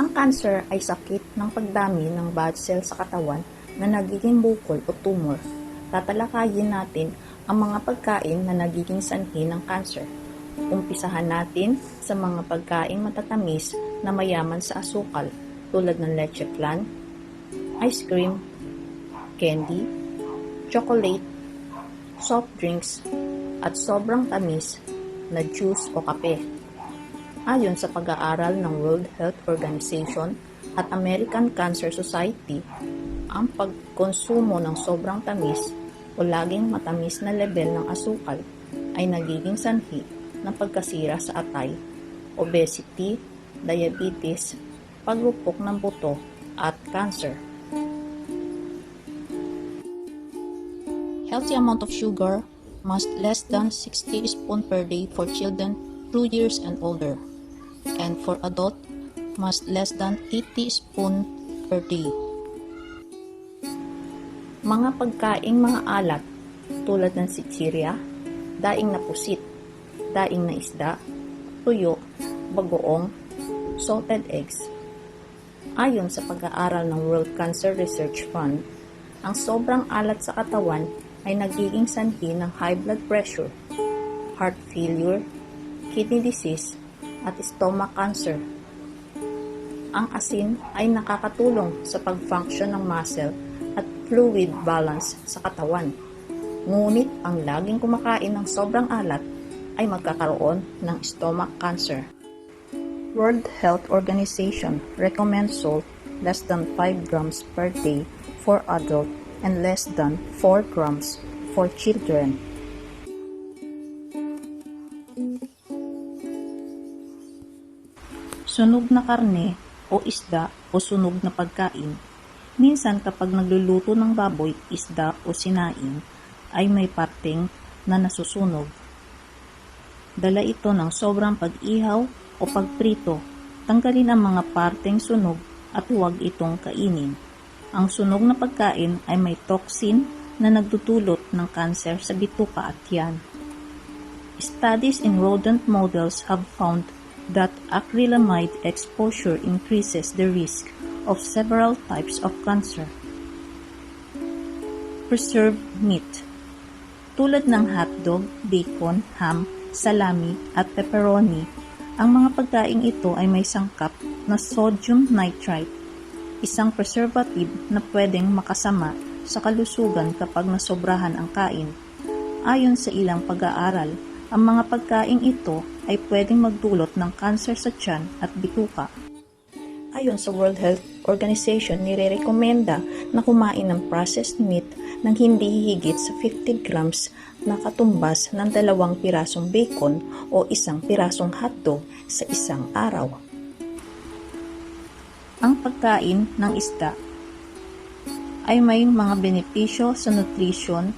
Ang cancer ay sakit ng pagdami ng bad cell sa katawan na nagiging bukol o tumor. Tatalakayin natin ang mga pagkain na nagiging sanhi ng cancer. Umpisahan natin sa mga pagkain matatamis na mayaman sa asukal tulad ng leche flan, ice cream, candy, chocolate, soft drinks, at sobrang tamis na juice o kape. Ayon sa pag-aaral ng World Health Organization at American Cancer Society, ang pagkonsumo ng sobrang tamis o laging matamis na level ng asukal ay nagiging sanhi ng pagkasira sa atay, obesity, diabetes, pagrupok ng buto, at cancer. Healthy amount of sugar must less than 60 teaspoon per day for children 2 years and older and for adult must less than 80 spoon per day. Mga pagkaing mga alat tulad ng sitsirya, daing na pusit, daing na isda, tuyo, bagoong, salted eggs. Ayon sa pag-aaral ng World Cancer Research Fund, ang sobrang alat sa katawan ay nagiging sanhi ng high blood pressure, heart failure, kidney disease, at stomach cancer. Ang asin ay nakakatulong sa pag-function ng muscle at fluid balance sa katawan. Ngunit ang laging kumakain ng sobrang alat ay magkakaroon ng stomach cancer. World Health Organization recommends salt less than 5 grams per day for adult and less than 4 grams for children. Sunog na karne o isda o sunog na pagkain. Minsan kapag nagluluto ng baboy, isda o sinaing, ay may parteng na nasusunog. Dala ito ng sobrang pag-ihaw o pagprito. Tanggalin ang mga parteng sunog at huwag itong kainin. Ang sunog na pagkain ay may toxin na nagdudulot ng kanser sa bituka at tiyan. Studies in rodent models have found that acrylamide exposure increases the risk of several types of cancer. Preserved meat Tulad ng hotdog, bacon, ham, salami, at pepperoni, ang mga pagkain ito ay may sangkap na sodium nitrite, isang preservative na pwedeng makasama sa kalusugan kapag nasobrahan ang kain. Ayon sa ilang pag-aaral, ang mga pagkain ito ay pwedeng magdulot ng kanser sa tiyan at bituka. Ayon sa World Health Organization, nire-recommenda na kumain ng processed meat ng hindi higit sa 50 grams na katumbas ng dalawang pirasong bacon o isang pirasong hotdog sa isang araw. Ang pagkain ng isda ay may mga benepisyo sa nutrition,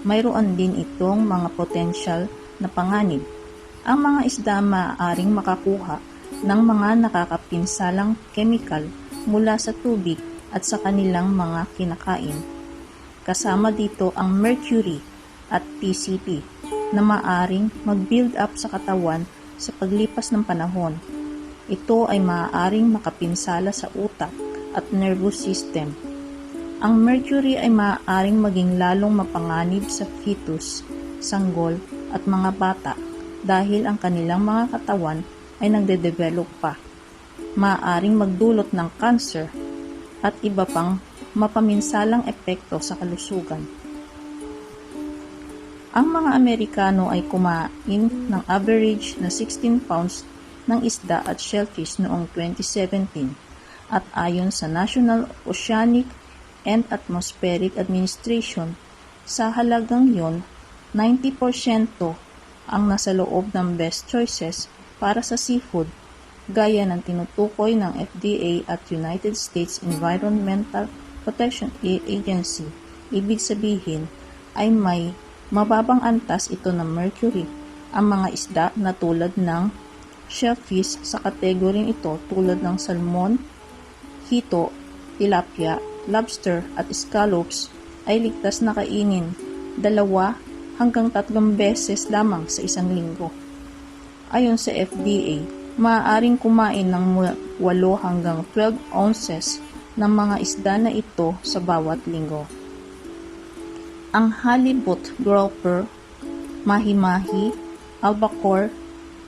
mayroon din itong mga potential na panganib. Ang mga isda maaaring makakuha ng mga nakakapinsalang chemical mula sa tubig at sa kanilang mga kinakain. Kasama dito ang mercury at PCP na maaring mag-build up sa katawan sa paglipas ng panahon. Ito ay maaaring makapinsala sa utak at nervous system. Ang mercury ay maaaring maging lalong mapanganib sa fetus, sanggol at mga bata dahil ang kanilang mga katawan ay nagde-develop pa. Maaaring magdulot ng cancer at iba pang mapaminsalang epekto sa kalusugan. Ang mga Amerikano ay kumain ng average na 16 pounds ng isda at shellfish noong 2017 at ayon sa National Oceanic and Atmospheric Administration, sa halagang yon, 90% ang nasa loob ng best choices para sa seafood gaya ng tinutukoy ng FDA at United States Environmental Protection Agency. Ibig sabihin ay may mababang antas ito ng mercury. Ang mga isda na tulad ng shellfish sa kategoring ito tulad ng salmon, hito, tilapia, lobster at scallops ay ligtas na kainin dalawa hanggang tatlong beses lamang sa isang linggo. Ayon sa FDA, maaaring kumain ng mula 8 hanggang 12 ounces ng mga isda na ito sa bawat linggo. Ang halibut grouper, mahi-mahi, albacore,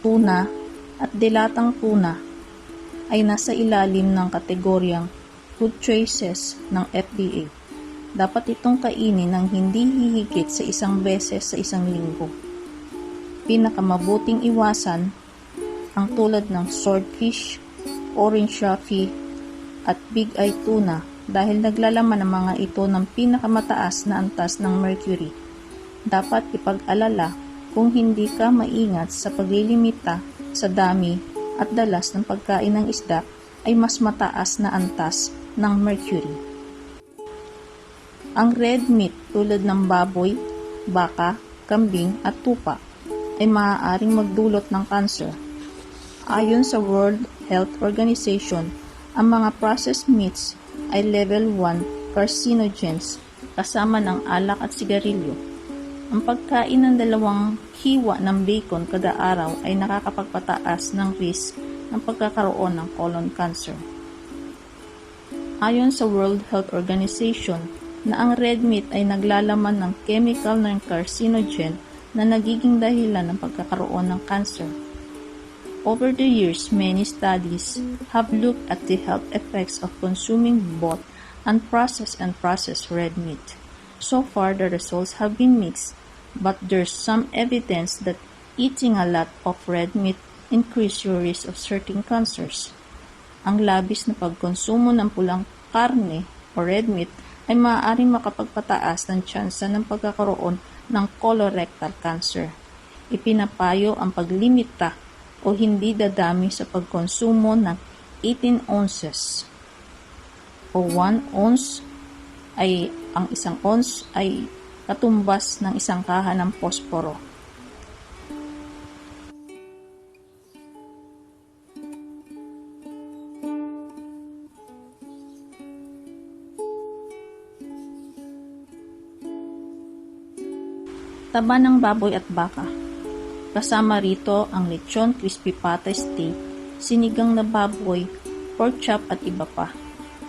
tuna, at dilatang tuna ay nasa ilalim ng kategoryang food choices ng FDA. Dapat itong kainin ng hindi hihigit sa isang beses sa isang linggo. Pinakamabuting iwasan ang tulad ng swordfish, orange roughy, at big eye tuna dahil naglalaman ang mga ito ng pinakamataas na antas ng mercury. Dapat ipag-alala kung hindi ka maingat sa paglilimita sa dami at dalas ng pagkain ng isda ay mas mataas na antas ng mercury. Ang red meat tulad ng baboy, baka, kambing at tupa ay maaaring magdulot ng cancer. Ayon sa World Health Organization, ang mga processed meats ay level 1 carcinogens kasama ng alak at sigarilyo. Ang pagkain ng dalawang hiwa ng bacon kada araw ay nakakapagpataas ng risk ng pagkakaroon ng colon cancer. Ayon sa World Health Organization, na ang red meat ay naglalaman ng chemical ng carcinogen na nagiging dahilan ng pagkakaroon ng cancer. Over the years, many studies have looked at the health effects of consuming both unprocessed and processed red meat. So far, the results have been mixed, but there's some evidence that eating a lot of red meat increase your risk of certain cancers. Ang labis na pagkonsumo ng pulang karne o red meat ay maaaring makapagpataas ng tsansa ng pagkakaroon ng colorectal cancer. Ipinapayo ang paglimita o hindi dadami sa pagkonsumo ng 18 ounces o 1 ounce ay ang isang ounce ay katumbas ng isang kaha ng posporo. Taba ng baboy at baka. Kasama rito ang lechon crispy pata steak, sinigang na baboy, pork chop at iba pa.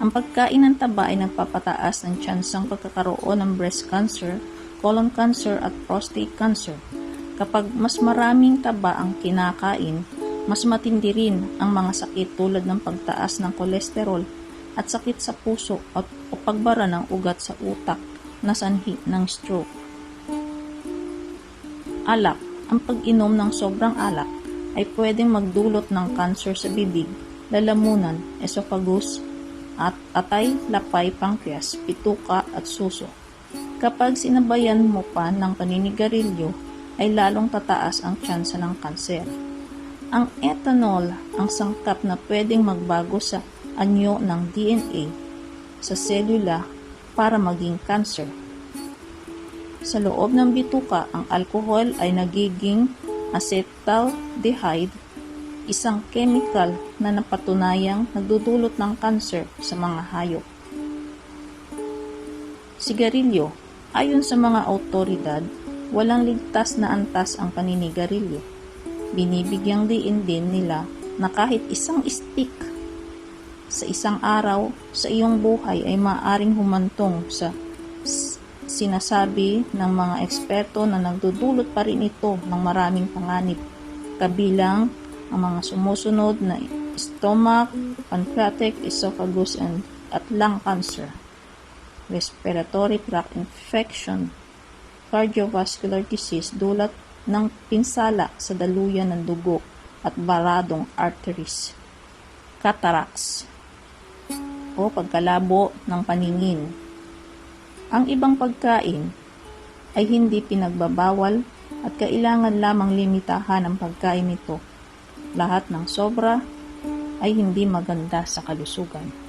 Ang pagkain ng taba ay nagpapataas ng tsansang pagkakaroon ng breast cancer, colon cancer at prostate cancer. Kapag mas maraming taba ang kinakain, mas matindi rin ang mga sakit tulad ng pagtaas ng kolesterol at sakit sa puso at o pagbara ng ugat sa utak na sanhi ng stroke. Alak. Ang pag-inom ng sobrang alak ay pwedeng magdulot ng cancer sa bibig, lalamunan, esophagus, at atay, lapay, pancreas, pituka at suso. Kapag sinabayan mo pa ng paninigarilyo, ay lalong tataas ang tsansa ng kanser. Ang ethanol ang sangkap na pwedeng magbago sa anyo ng DNA sa selula para maging cancer. Sa loob ng bituka, ang alcohol ay nagiging acetaldehyde, isang chemical na napatunayang nagdudulot ng kanser sa mga hayop. Sigarilyo. Ayon sa mga autoridad, walang ligtas na antas ang paninigarilyo. Binibigyang diin din nila na kahit isang stick sa isang araw sa iyong buhay ay maaring humantong sa sinasabi ng mga eksperto na nagdudulot pa rin ito ng maraming panganib, kabilang ang mga sumusunod na stomach, pancreatic, esophagus, and at lung cancer, respiratory tract infection, cardiovascular disease dulot ng pinsala sa daluyan ng dugo at baradong arteries, cataracts, o pagkalabo ng paningin, ang ibang pagkain ay hindi pinagbabawal at kailangan lamang limitahan ang pagkain nito. Lahat ng sobra ay hindi maganda sa kalusugan.